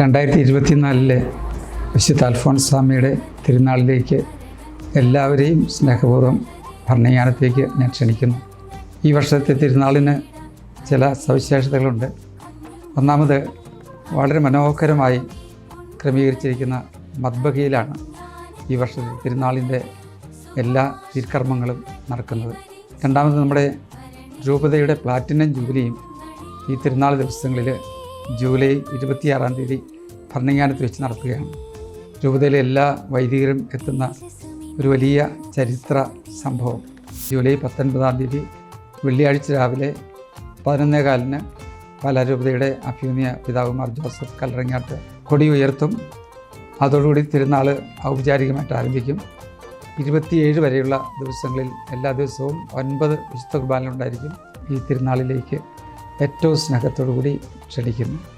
രണ്ടായിരത്തി ഇരുപത്തിനാലിലെ വിശുദ്ധ അൽഫോൺസ് സ്വാമിയുടെ തിരുനാളിലേക്ക് എല്ലാവരെയും സ്നേഹപൂർവം ഭരണയാനത്തേക്ക് ഞാൻ ക്ഷണിക്കുന്നു. ഈ വർഷത്തെ തിരുനാളിന് ചില സവിശേഷതകളുണ്ട്. ഒന്നാമത് വളരെ മനോഹരമായി ക്രമീകരിച്ചിരിക്കുന്ന മദ്ബഹയിലാണ് ഈ വർഷത്തെ തിരുനാളിന്റെ എല്ലാ തിരുക്കർമ്മങ്ങളും നടക്കുന്നത്. രണ്ടാമത് നമ്മുടെ രൂപതയുടെ പ്ലാറ്റിനം ജൂബിലിയും ഈ തിരുനാൾ ദിവസങ്ങളിൽ ജൂലൈ ഇരുപത്തിയാറാം തീയതി ഭരണങ്ങാനത്ത് വെച്ച് നടത്തുകയാണ് രൂപതയിലെ എല്ലാ വൈദികരും എത്തുന്ന ഒരു വലിയ ചരിത്ര സംഭവം. ജൂലൈ പത്തൊൻപതാം തീയതി വെള്ളിയാഴ്ച രാവിലെ പതിനൊന്നേ കാലിന് പാലാരൂപതയുടെ അഭ്യൂന്നിയ പിതാവുമാർ ജോസഫ് കല്ലറങ്ങാട്ട് കൊടി ഉയർത്തും അതോടുകൂടി തിരുനാൾ ഔപചാരികമായിട്ട് ആരംഭിക്കും. ഇരുപത്തിയേഴ് വരെയുള്ള ദിവസങ്ങളിൽ എല്ലാ ദിവസവും ഒൻപത് വിശുദ്ധ കുർബാനകളുണ്ടായിരിക്കും ഈ തിരുനാളിലേക്ക് ഏറ്റവും സ്നേഹത്തോടു കൂടി ക്ഷണിക്കുന്നു.